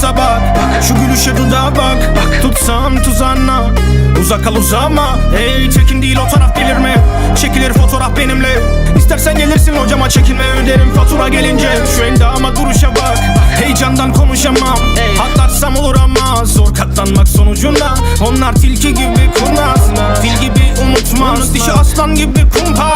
surata bak Şu gülüşe dudağa bak. Tutsam tuzağına Uzak kal uzama Hey tekin değil o taraf delirme Çekilir fotoğraf benimle. İstersen gelirsin hocama çekinme öderim fatura gelince. Şu endama duruşa bak Heyecandan konuşamam. Atlarsam olur ama Zor katlanmak sonucunda. Onlar tilki gibi kurnaz Fil gibi unutmaz. Dişi aslan gibi kumpas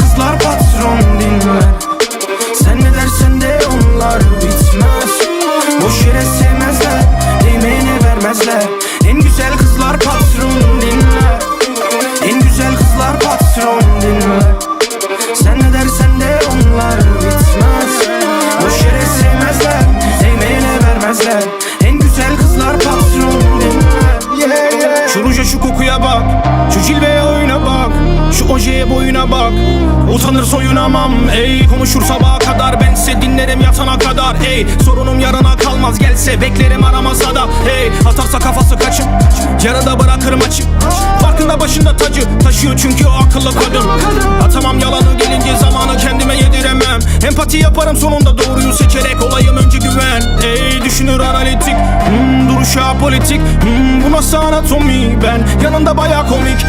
dinler Şu kokuya bak. Şu cilveye oyuna bak. Şu ojeye boyuna bak. Utanır soyunamam ey. Konuşur sabaha kadar. Bense dinlerim yatana kadar ey. Sorunum yarına kalmaz. Gelse beklerim aramasa da hey. Atarsa kafası kaçıp Yarıda bırakırım açık Farkında başında tacı Taşıyor çünkü o akıllı kadın. Atamam yalanı gelince zamanı kendime yediremem. Empati yaparım sonunda doğruyu seçerek olayım önce güven Ey apolitik hmm, Bu nasıl anatomi? Ben Yanında baya komik